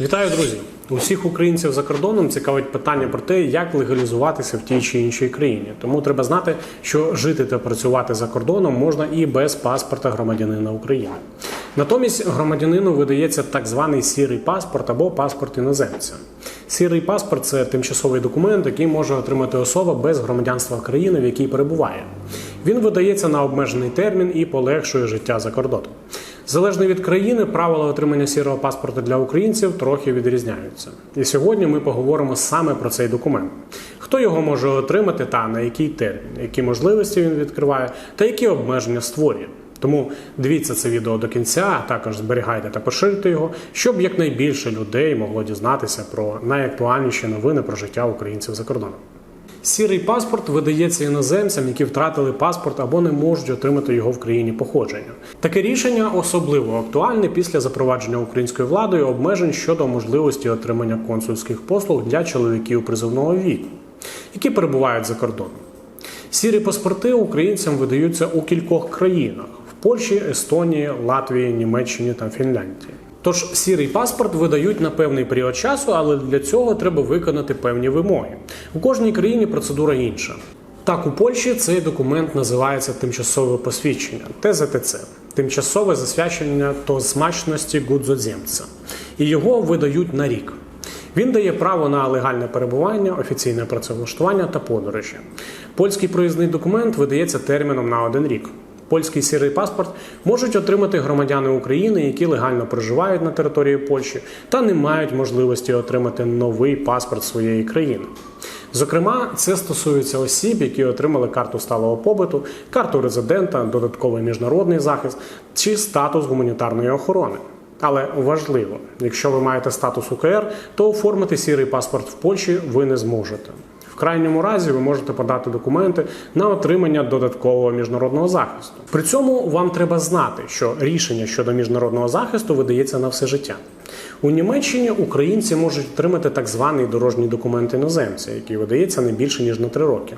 Вітаю, друзі! Усіх українців за кордоном цікавить питання про те, як легалізуватися в тій чи іншій країні. Тому треба знати, що жити та працювати за кордоном можна і без паспорта громадянина України. Натомість громадянину видається так званий сірий паспорт або паспорт іноземця. Сірий паспорт це тимчасовий документ, який може отримати особа без громадянства країни, в якій перебуває. Він видається на обмежений термін і полегшує життя за кордоном. Залежно від країни, правила отримання сірого паспорта для українців трохи відрізняються. І сьогодні ми поговоримо саме про цей документ: хто його може отримати та на який термін, які можливості він відкриває, та які обмеження створює. Тому дивіться це відео до кінця, а також зберігайте та поширюйте його, щоб якнайбільше людей могло дізнатися про найактуальніші новини про життя українців за кордоном. Сірий паспорт видається іноземцям, які втратили паспорт або не можуть отримати його в країні походження. Таке рішення особливо актуальне після запровадження українською владою обмежень щодо можливості отримання консульських послуг для чоловіків призовного віку, які перебувають за кордоном. Сірі паспорти українцям видаються у кількох країнах: в Польщі, Естонії, Латвії, Німеччині та Фінляндії. Тож сірий паспорт видають на певний період часу, але для цього треба виконати певні вимоги. У кожній країні процедура інша. Так, у Польщі цей документ називається тимчасове посвідчення ТЗТЦ тимчасове засвячення то смачності гудзоземця. І його видають на рік. Він дає право на легальне перебування, офіційне працевлаштування та подорожі. Польський проїзний документ видається терміном на один рік. Польський сірий паспорт можуть отримати громадяни України, які легально проживають на території Польщі та не мають можливості отримати новий паспорт своєї країни. Зокрема, це стосується осіб, які отримали карту сталого побиту, карту резидента, додатковий міжнародний захист чи статус гуманітарної охорони. Але важливо, якщо ви маєте статус УКР, то оформити сірий паспорт в Польщі ви не зможете. В крайньому разі ви можете подати документи на отримання додаткового міжнародного захисту. При цьому вам треба знати, що рішення щодо міжнародного захисту видається на все життя. У Німеччині українці можуть отримати так званий дорожній документ іноземця, який видається не більше ніж на три роки.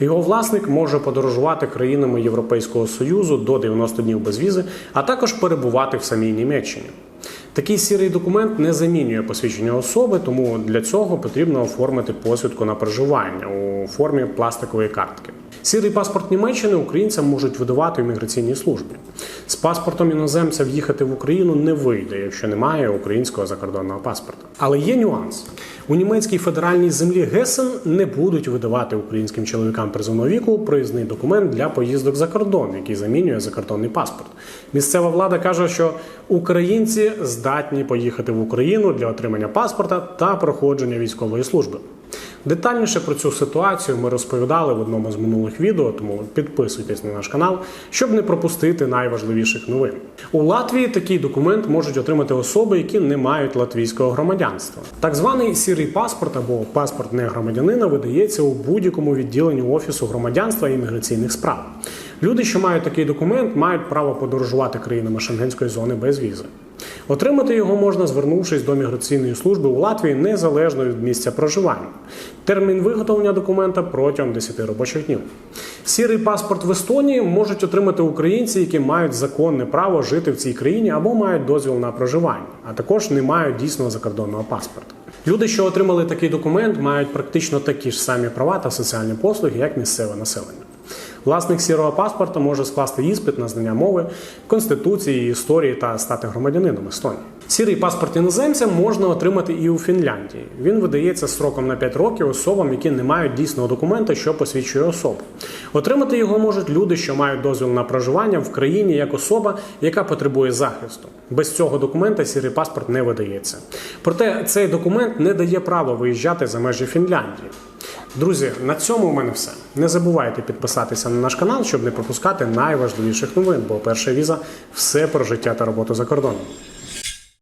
Його власник може подорожувати країнами Європейського Союзу до 90 днів без візи, а також перебувати в самій Німеччині. Такий сірий документ не замінює посвідчення особи, тому для цього потрібно оформити посвідку на проживання у формі пластикової картки. Сірий паспорт Німеччини українцям можуть видавати в міграційній службі. З паспортом іноземця в'їхати в Україну не вийде, якщо немає українського закордонного паспорта. Але є нюанс. У німецькій федеральній землі Гесен не будуть видавати українським чоловікам призовного віку проїзний документ для поїздок за кордон, який замінює закордонний паспорт. Місцева влада каже, що українці здатні поїхати в Україну для отримання паспорта та проходження військової служби. Детальніше про цю ситуацію ми розповідали в одному з минулих відео, тому підписуйтесь на наш канал, щоб не пропустити найважливіших новин. У Латвії такий документ можуть отримати особи, які не мають латвійського громадянства. Так званий сірий паспорт або паспорт негромадянина видається у будь-якому відділенні офісу громадянства і міграційних справ. Люди, що мають такий документ, мають право подорожувати країнами шенгенської зони без візи. Отримати його можна, звернувшись до міграційної служби у Латвії незалежно від місця проживання. Термін виготовлення документа протягом 10 робочих днів. Сірий паспорт в Естонії можуть отримати українці, які мають законне право жити в цій країні або мають дозвіл на проживання, а також не мають дійсного закордонного паспорта. Люди, що отримали такий документ, мають практично такі ж самі права та соціальні послуги, як місцеве населення. Власник сірого паспорта може скласти іспит на знання мови, конституції, історії та стати громадянином Естонії. Сірий паспорт іноземця можна отримати і у Фінляндії. Він видається строком на 5 років особам, які не мають дійсного документа, що посвідчує особу. Отримати його можуть люди, що мають дозвіл на проживання в країні як особа, яка потребує захисту. Без цього документа сірий паспорт не видається. Проте цей документ не дає права виїжджати за межі Фінляндії. Друзі, на цьому у мене все. Не забувайте підписатися на наш канал, щоб не пропускати найважливіших новин, бо перша віза все про життя та роботу за кордоном.